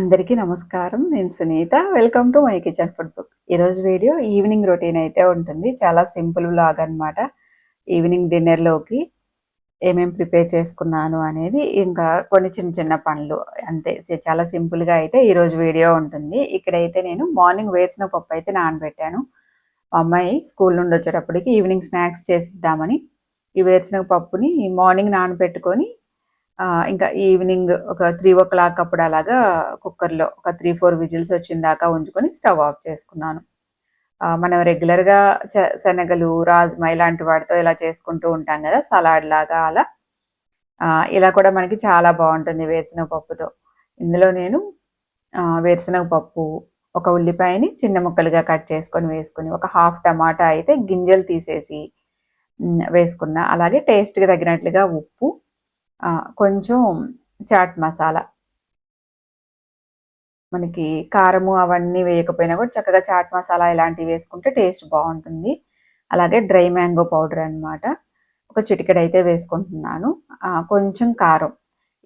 అందరికీ నమస్కారం. నేను Sunitha. Welcome to my kitchen food book ఈరోజు వీడియో ఈవినింగ్ రొటీన్ అయితే ఉంటుంది. చాలా సింపుల్ బ్లాగ్ అనమాట ఈవినింగ్ డిన్నర్లోకి ఏమేమి ప్రిపేర్ చేసుకున్నాను అనేది ఇంకా కొన్ని చిన్న చిన్న పనులు అంతే. చాలా సింపుల్గా అయితే ఈరోజు వీడియో ఉంటుంది. ఇక్కడైతే నేను మార్నింగ్ వేసిన పప్పు అయితే నానబెట్టాను. మా అమ్మాయి స్కూల్ నుండి వచ్చేటప్పటికి ఈవినింగ్ స్నాక్స్ చేసిద్దామని ఈ వేరుశనగ పప్పుని మార్నింగ్ నానబెట్టుకొని ఇంకా ఈవినింగ్ ఒక త్రీ ఓ క్లాక్ అప్పుడు అలాగా కుక్కర్లో ఒక త్రీ ఫోర్ విజిల్స్ వచ్చిన దాకా ఉంచుకొని స్టవ్ ఆఫ్ చేసుకున్నాను. మనం రెగ్యులర్గా శనగలు రాజ్మా ఇలాంటి వాటితో ఇలా చేసుకుంటూ ఉంటాం కదా సలాడ్ లాగా అలా. ఇలా కూడా మనకి చాలా బాగుంటుంది వేరుశనగ పప్పుతో ఇందులో నేను వేరుశనగ పప్పు ఒక ఉల్లిపాయని చిన్న ముక్కలుగా కట్ చేసుకొని వేసుకొని ఒక హాఫ్ టమాటా అయితే గింజలు తీసేసి వేసుకున్నా. అలాగే టేస్ట్కి తగినట్లుగా ఉప్పు కొంచెం చాట్ మసాలా. మనకి కారము అవన్నీ వేయకపోయినా కూడా చక్కగా చాట్ మసాలా ఇలాంటివి వేసుకుంటే టేస్ట్ బాగుంటుంది. అలాగే డ్రై మ్యాంగో పౌడర్ అనమాట ఒక చిటికెడ అయితే వేసుకుంటున్నాను కొంచెం కారం.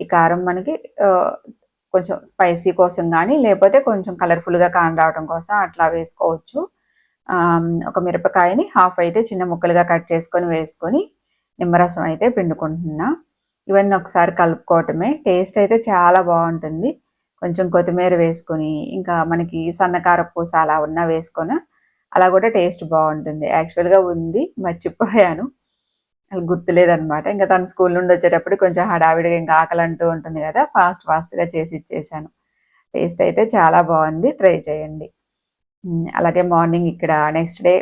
ఈ కారం మనకి కొంచెం స్పైసీ కోసం కానీ లేకపోతే కొంచెం కలర్ఫుల్గా కాన్ రావడం కోసం అట్లా వేసుకోవచ్చు. ఒక మిరపకాయని హాఫ్ అయితే చిన్న ముక్కలుగా కట్ చేసుకొని వేసుకొని నిమ్మరసం అయితే పిండుకుంటున్నా. ఇవన్నీ ఒకసారి కలుపుకోవటమే. టేస్ట్ అయితే చాలా బాగుంటుంది. కొంచెం కొత్తిమీర వేసుకొని ఇంకా మనకి సన్నకార పూస అలా ఉన్నా వేసుకొని అలా కూడా టేస్ట్ బాగుంటుంది. యాక్చువల్గా ఉంది మర్చిపోయాను. అది గుర్తులేదనమాట ఇంకా తను స్కూల్ నుండి వచ్చేటప్పుడు కొంచెం హడావిడిగా ఇంకా ఆకలి అంటూ ఉంటుంది కదా ఫాస్ట్ ఫాస్ట్గా చేసి ఇచ్చేసాను. టేస్ట్ అయితే చాలా బాగుంది. ట్రై చేయండి. అలాగే మార్నింగ్ ఇక్కడ నెక్స్ట్ డే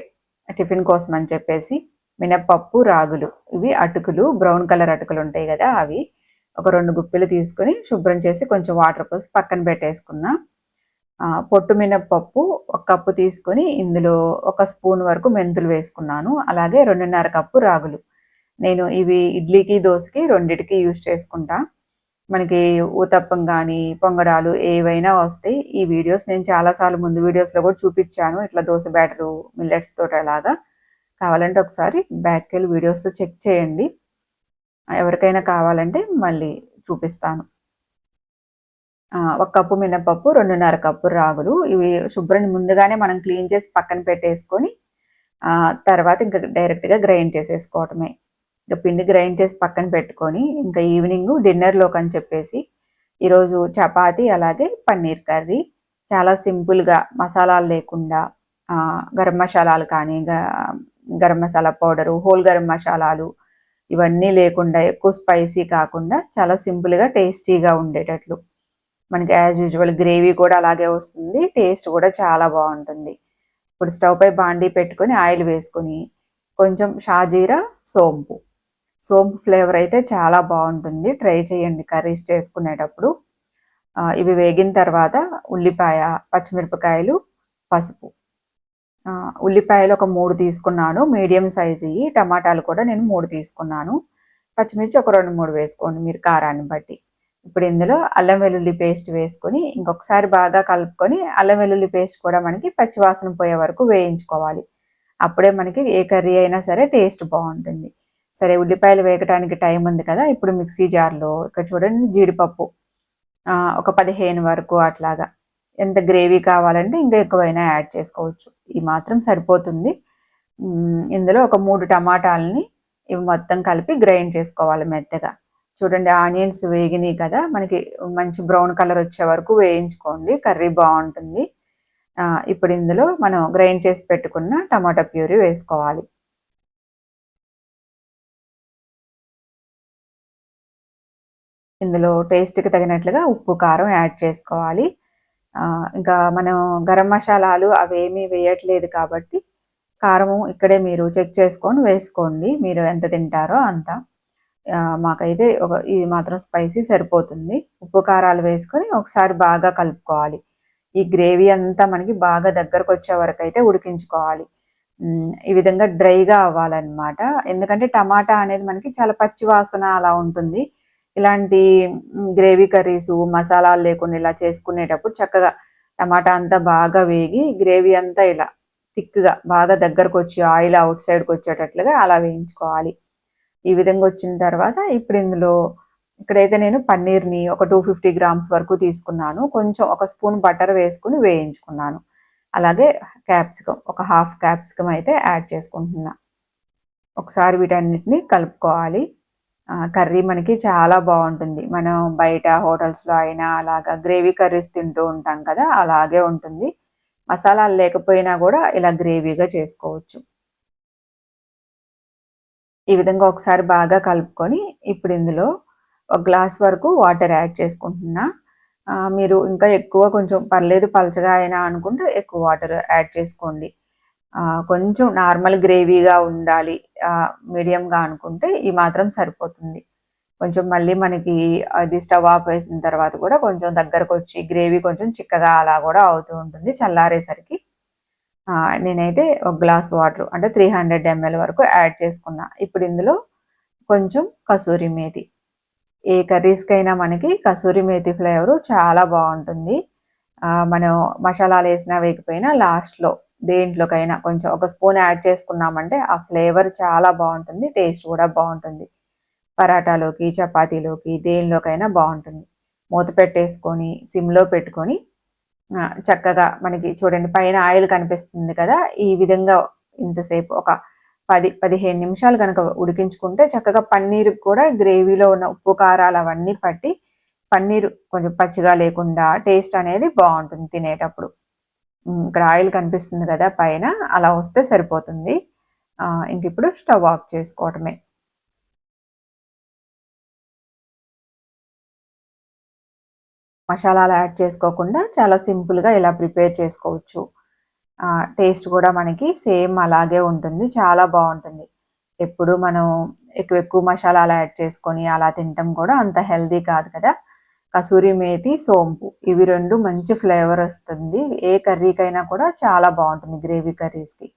టిఫిన్ కోసం అని చెప్పేసి మినప్పప్పు రాగులు. ఇవి అటుకులు బ్రౌన్ కలర్ అటుకులు ఉంటాయి కదా అవి. ఒక రెండు గుప్పిలు తీసుకొని శుభ్రం చేసి కొంచెం వాటర్ పోసి పక్కన పెట్టేసుకున్నా. పొట్టు మినప్పప్పు ఒక కప్పు తీసుకొని ఇందులో ఒక స్పూన్ వరకు మెంతులు వేసుకున్నాను. అలాగే రెండున్నర కప్పు రాగులు. నేను ఇవి ఇడ్లీకి దోశకి రెండిటికి యూజ్ చేసుకుంటా. మనకి ఊతప్పం కానీ పొంగడాలు ఏవైనా వస్తాయి ఈ వీడియోస్ నేను చాలాసార్లు ముందు వీడియోస్లో కూడా చూపించాను. ఇట్లా దోశ బ్యాటరు మిల్లెట్స్ తోటి అలాగా కావాలంటే ఒకసారి బ్యాక్ వెళ్ళి వీడియోస్లో చెక్ చేయండి. ఎవరికైనా కావాలంటే మళ్ళీ చూపిస్తాను. ఒక కప్పు మినపప్పు రెండున్నర కప్పు రాగులు. ఇవి శుభ్రం ముందుగానే మనం క్లీన్ చేసి పక్కన పెట్టేసుకొని తర్వాత ఇంకా డైరెక్ట్గా గ్రైండ్ చేసేసుకోవటమే. ఇంకా పిండి గ్రైండ్ చేసి పక్కన పెట్టుకొని ఇంకా ఈవినింగ్ డిన్నర్లోకి అని చెప్పేసి ఈరోజు చపాతి అలాగే పన్నీర్ కర్రీ. చాలా సింపుల్గా మసాలాలు లేకుండా గరం మసాలాలు కానీ గరం మసాలా పౌడరు హోల్ గరం మసాలాలు ఇవన్నీ లేకుండా ఎక్కువ స్పైసీ కాకుండా చాలా సింపుల్గా టేస్టీగా ఉండేటట్లు. మనకి యాజ్ యూజువల్ గ్రేవీ కూడా అలాగే వస్తుంది టేస్ట్ కూడా చాలా బాగుంటుంది. ఇప్పుడు స్టవ్ పై బాండీ పెట్టుకొని ఆయిల్ వేసుకొని కొంచెం షాజీరా సోంపు. సోంపు ఫ్లేవర్ అయితే చాలా బాగుంటుంది. ట్రై చేయండి కర్రీస్ చేసుకునేటప్పుడు. ఇవి వేగిన తర్వాత ఉల్లిపాయ పచ్చిమిరపకాయలు పసుపు. ఉల్లిపాయలు ఒక మూడు తీసుకున్నాను. మీడియం సైజు టమాటాలు కూడా నేను మూడు తీసుకున్నాను. పచ్చిమిర్చి ఒక రెండు మూడు వేసుకోండి మీరు కారాన్ని బట్టి. ఇప్పుడు ఇందులో అల్లం వెల్లుల్లి పేస్ట్ వేసుకొని ఇంకొకసారి బాగా కలుపుకొని అల్లం వెల్లుల్లి పేస్ట్ కూడా మనకి పచ్చివాసన పోయే వరకు వేయించుకోవాలి. అప్పుడే మనకి ఏ కర్రీ అయినా సరే టేస్ట్ బాగుంటుంది. సరే ఉల్లిపాయలు వేయటానికి టైం ఉంది కదా. ఇప్పుడు మిక్సీ జార్లో ఇక్కడ చూడండి జీడిపప్పు. ఒక పదిహేను వరకు అట్లాగా ఎంత గ్రేవీ కావాలంటే ఇంకా ఎక్కువైనా యాడ్ చేసుకోవచ్చు. ఈ మాత్రం సరిపోతుంది. ఇందులో ఒక మూడు టమాటాలని ఇవి మొత్తం కలిపి గ్రైండ్ చేసుకోవాలి మెత్తగా. చూడండి ఆనియన్స్ వేగినాయి కదా మనకి మంచి బ్రౌన్ కలర్ వచ్చే వరకు వేయించుకోండి కర్రీ బాగుంటుంది. ఇప్పుడు ఇందులో మనం గ్రైండ్ చేసి పెట్టుకున్న టమాటా ప్యూరీ వేసుకోవాలి. ఇందులో టేస్ట్కి తగినట్లుగా ఉప్పు కారం యాడ్ చేసుకోవాలి. ఇంకా మనం గరం మసాలాలు అవేమీ వేయట్లేదు కాబట్టి కారము ఇక్కడే మీరు చెక్ చేసుకొని వేసుకోండి. మీరు ఎంత తింటారో అంత. మాకైతే ఒక ఇది మాత్రం స్పైసీ సరిపోతుంది. ఉప్పు కారాలు వేసుకొని ఒకసారి బాగా కలుపుకోవాలి. ఈ గ్రేవీ అంతా మనకి బాగా దగ్గరకు వచ్చే వరకు అయితే ఉడికించుకోవాలి. ఈ విధంగా డ్రైగా అవ్వాలన్నమాట. ఎందుకంటే టమాటా అనేది మనకి చాలా పచ్చి వాసన అలా ఉంటుంది. ఇలాంటి గ్రేవీ కర్రీస్ మసాలాలు లేకుండా ఇలా చేసుకునేటప్పుడు చక్కగా టమాటా అంతా బాగా వేగి గ్రేవీ అంతా ఇలా థిక్గా బాగా దగ్గరకు వచ్చి ఆయిల్ అవుట్ సైడ్కి వచ్చేటట్లుగా అలా వేయించుకోవాలి. ఈ విధంగా వచ్చిన తర్వాత ఇప్పుడు ఇందులో ఇక్కడైతే నేను పన్నీర్ని ఒక టూ ఫిఫ్టీ గ్రామ్స్ వరకు తీసుకున్నాను. కొంచెం ఒక స్పూన్ బటర్ వేసుకుని వేయించుకున్నాను. అలాగే క్యాప్సికమ్ ఒక హాఫ్ క్యాప్సికమ్ అయితే యాడ్ చేసుకుంటున్నా. ఒకసారి వీటన్నిటిని కలుపుకోవాలి. కర్రీ మనకి చాలా బాగుంటుంది. మనం బయట హోటల్స్లో అయినా అలాగా గ్రేవీ కర్రీస్ తింటూ ఉంటాం కదా అలాగే ఉంటుంది. మసాలాలు లేకపోయినా కూడా ఇలా గ్రేవీగా చేసుకోవచ్చు. ఈ విధంగా ఒకసారి బాగా కలుపుకొని ఇప్పుడు ఇందులో ఒక గ్లాస్ వరకు వాటర్ యాడ్ చేసుకుంటున్నా. మీరు ఇంకా ఎక్కువ కొంచెం పర్లేదు పలచగా అయినా అనుకుంటే ఎక్కువ వాటర్ యాడ్ చేసుకోండి. కొంచెం నార్మల్ గ్రేవీగా ఉండాలి మీడియంగా అనుకుంటే ఈ మాత్రం సరిపోతుంది. కొంచెం మళ్ళీ మనకి అది స్టవ్ ఆఫ్ వేసిన తర్వాత కూడా కొంచెం దగ్గరకు వచ్చి గ్రేవీ కొంచెం చిక్కగా అలా కూడా అవుతూ ఉంటుంది చల్లారేసరికి. నేనైతే ఒక గ్లాస్ వాటర్ అంటే త్రీ హండ్రెడ్ ఎంఎల్ వరకు యాడ్ చేసుకున్నా. ఇప్పుడు ఇందులో కొంచెం కసూరి మేతి. ఏ కర్రీస్కైనా మనకి కసూరి మేతి ఫ్లేవరు చాలా బాగుంటుంది. మనం మసాలాలు వేసినా వేయకపోయినా లాస్ట్లో దేంట్లోకైనా కొంచెం ఒక స్పూన్ యాడ్ చేసుకున్నామంటే ఆ ఫ్లేవర్ చాలా బాగుంటుంది టేస్ట్ కూడా బాగుంటుంది. పరాటాలోకి చపాతీలోకి దేనిలోకైనా బాగుంటుంది. మూత పెట్టేసుకొని సిమ్లో పెట్టుకొని చక్కగా మనకి చూడండి పైన ఆయిల్ కనిపిస్తుంది కదా ఈ విధంగా ఇంతసేపు ఒక పది పదిహేను నిమిషాలు కనుక ఉడికించుకుంటే చక్కగా పన్నీర్ కూడా గ్రేవీలో ఉన్న ఉప్పు కారాలు అవన్నీ పట్టి పన్నీర్ కొంచెం పచ్చిగా లేకుండా టేస్ట్ అనేది బాగుంటుంది తినేటప్పుడు. ఇక్కడ ఆయిల్ కనిపిస్తుంది కదా పైన అలా వస్తే సరిపోతుంది. ఇంక ఇప్పుడు స్టవ్ ఆఫ్ చేసుకోవటమే. మసాలాలు యాడ్ చేసుకోకుండా చాలా సింపుల్గా ఇలా ప్రిపేర్ చేసుకోవచ్చు. టేస్ట్ కూడా మనకి సేమ్ అలాగే ఉంటుంది చాలా బాగుంటుంది. ఎప్పుడు మనం ఎక్కువ ఎక్కువ మసాలాలు యాడ్ చేసుకొని అలా తినటం కూడా అంత హెల్దీ కాదు కదా. కసూరి మేతి సోంపు. ఇవి రెండు మంచి ఫ్లేవర్ వస్తుంది. ఏ కర్రీకైనా కూడా చాలా బాగుంటుంది గ్రేవీ కర్రీస్కి.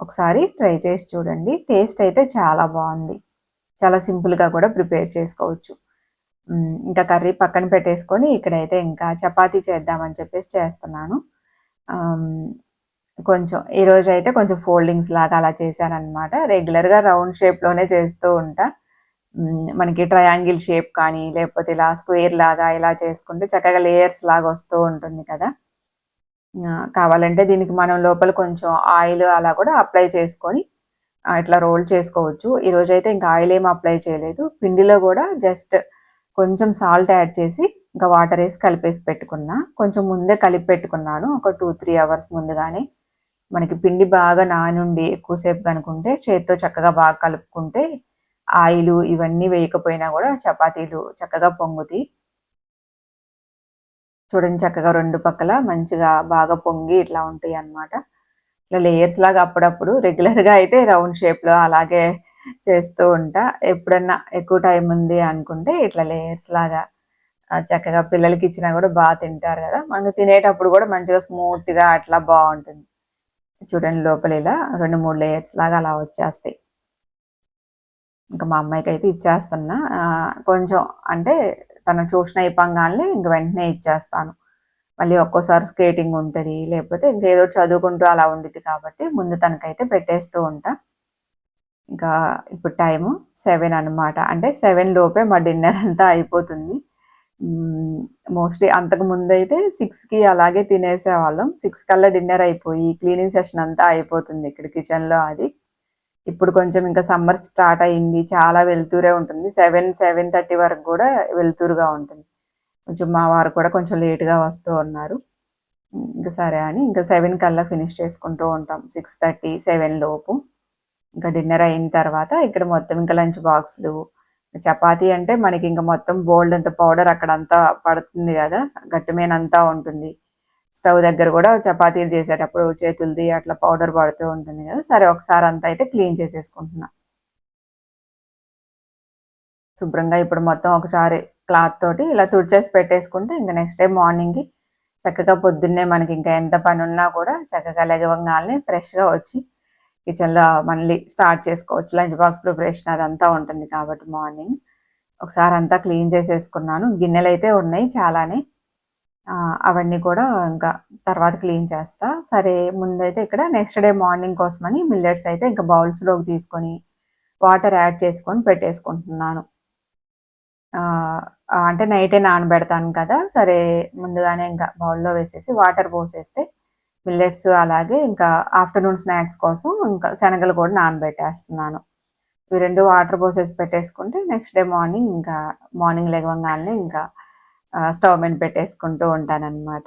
ఒకసారి ట్రై చేసి చూడండి. టేస్ట్ అయితే చాలా బాగుంది. చాలా సింపుల్గా కూడా ప్రిపేర్ చేసుకోవచ్చు. ఇంకా కర్రీ పక్కన పెట్టేసుకొని ఇక్కడైతే ఇంకా చపాతీ చేద్దామని చెప్పేసి చేస్తున్నాను. కొంచెం ఈరోజు అయితే కొంచెం ఫోల్డింగ్స్ లాగా అలా చేశానమాట రెగ్యులర్గా రౌండ్ షేప్లోనే చేస్తూ ఉంటా. మనకి ట్రయాంగిల్ షేప్ కానీ లేకపోతే ఇలా స్క్వేర్ లాగా ఇలా చేసుకుంటే చక్కగా లేయర్స్ లాగా వస్తూ ఉంటుంది కదా. కావాలంటే దీనికి మనం లోపల కొంచెం ఆయిల్ అలా కూడా అప్లై చేసుకొని ఇట్లా రోల్ చేసుకోవచ్చు. ఈరోజు అయితే ఇంకా ఆయిల్ ఏం అప్లై చేయలేదు. పిండిలో కూడా జస్ట్ కొంచెం సాల్ట్ యాడ్ చేసి ఇంకా వాటర్ వేసి కలిపేసి పెట్టుకున్నా. కొంచెం ముందే కలిపి పెట్టుకున్నాను. ఒక టూ త్రీ అవర్స్ ముందుగానే. మనకి పిండి బాగా నానుండి ఎక్కువసేపు కనుకుంటే చేతితో చక్కగా బాగా కలుపుకుంటే ఆయిల్ ఇవన్నీ వేయకపోయినా కూడా చపాతీలు చక్కగా పొంగుతాయి. చూడండి చక్కగా రెండు పక్కల మంచిగా బాగా పొంగి ఇట్లా ఉంటాయి అన్నమాట. ఇట్లా లేయర్స్ లాగా అప్పుడప్పుడు రెగ్యులర్గా అయితే రౌండ్ షేప్లో అలాగే చేస్తూ ఉంటా. ఎప్పుడన్నా ఎక్కువ టైం ఉంది అనుకుంటే ఇట్లా లేయర్స్ లాగా చక్కగా పిల్లలకి ఇచ్చినా కూడా బాగా తింటారు కదా. మనకు తినేటప్పుడు కూడా మంచిగా స్మూత్గా అట్లా బాగుంటుంది. చూడండి లోపల ఇలా రెండు మూడు లేయర్స్ లాగా అలా వచ్చేస్తాయి. ఇంకా మా అమ్మాయికి అయితే ఇచ్చేస్తున్నా కొంచెం అంటే తను ట్యూషన్ అయిపోగానే ఇంక వెంటనే ఇచ్చేస్తాను. మళ్ళీ ఒక్కోసారి స్కేటింగ్ ఉంటుంది లేకపోతే ఇంకేదో చదువుకుంటూ అలా ఉండిద్ది కాబట్టి ముందు తనకైతే పెట్టేస్తూ ఉంటా. ఇంకా ఇప్పుడు టైము సెవెన్ అనమాట అంటే సెవెన్ లోపే మా డిన్నర్ అంతా అయిపోతుంది. మోస్ట్లీ అంతకు ముందు అయితే సిక్స్కి అలాగే తినేసేవాళ్ళం. సిక్స్ కల్లా డిన్నర్ అయిపోయి క్లీనింగ్ సెషన్ అంతా అయిపోతుంది ఇక్కడ కిచెన్లో అది. ఇప్పుడు కొంచెం ఇంకా సమ్మర్ స్టార్ట్ అయింది చాలా వెలుతురే ఉంటుంది. సెవెన్ సెవెన్ థర్టీ వరకు కూడా వెలుతురుగా ఉంటుంది. కొంచెం మా వారు కూడా కొంచెం లేట్గా వస్తూ ఉన్నారు. ఇంకా సరే అని ఇంకా సెవెన్ కల్లా ఫినిష్ చేసుకుంటూ ఉంటాం. సిక్స్ థర్టీ సెవెన్ లోపు. ఇంకా డిన్నర్ అయిన తర్వాత ఇక్కడ మొత్తం ఇంకా లంచ్ బాక్సులు చపాతీ అంటే మనకి ఇంకా మొత్తం బోల్డ్ అంత పౌడర్ అక్కడంతా పడుతుంది కదా గట్టుమేనంతా ఉంటుంది. స్టవ్ దగ్గర కూడా చపాతీలు చేసేటప్పుడు చేతులది అట్లా పౌడర్ పడుతూ ఉంటుంది కదా. సరే ఒకసారి అంతా అయితే క్లీన్ చేసేసుకుంటున్నా. శుభ్రంగా ఇప్పుడు మొత్తం ఒకసారి క్లాత్ తోటి ఇలా తుడిచేసి పెట్టేసుకుంటే ఇంకా నెక్స్ట్ డే మార్నింగ్కి చక్కగా పొద్దున్నే మనకి ఇంకా ఎంత పని ఉన్నా కూడా చక్కగా లెగవంగానే ఫ్రెష్గా వచ్చి కిచెన్లో మళ్ళీ స్టార్ట్ చేసుకోవచ్చు. లంచ్ బాక్స్ ప్రిపరేషన్ అదంతా ఉంటుంది కాబట్టి మార్నింగ్. ఒకసారి అంతా క్లీన్ చేసేసుకున్నాను. గిన్నెలు అయితే ఉన్నాయి చాలానే. అవన్నీ కూడా ఇంకా తర్వాత క్లీన్ చేస్తా. సరే ముందైతే ఇక్కడ నెక్స్ట్ డే మార్నింగ్ కోసమని మిల్లెట్స్ అయితే ఇంకా బౌల్స్లోకి తీసుకొని వాటర్ యాడ్ చేసుకొని పెట్టేసుకుంటున్నాను. అంటే నైటే నానబెడతాను కదా సరే ముందుగానే ఇంకా బౌల్లో వేసేసి వాటర్ పోసేస్తే మిల్లెట్స్ అలాగే ఇంకా ఆఫ్టర్నూన్ స్నాక్స్ కోసం ఇంకా శనగలు కూడా నానబెట్టేస్తున్నాను. ఇవి రెండు వాటర్ పోసేసి పెట్టేసుకుంటే నెక్స్ట్ డే మార్నింగ్ ఇంకా మార్నింగ్ లెగవంగానే ఇంకా స్టవ్ మీద పెట్టేసుకుంటూ ఉంటానన్నమాట.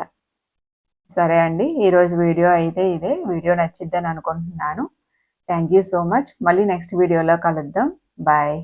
సరే అండి ఈరోజు వీడియో అయితే ఇదే. వీడియో నచ్చిద్దని అనుకుంటున్నాను. థ్యాంక్ యూ సో మచ్ మళ్ళీ నెక్స్ట్ వీడియోలో కలుద్దాం. బాయ్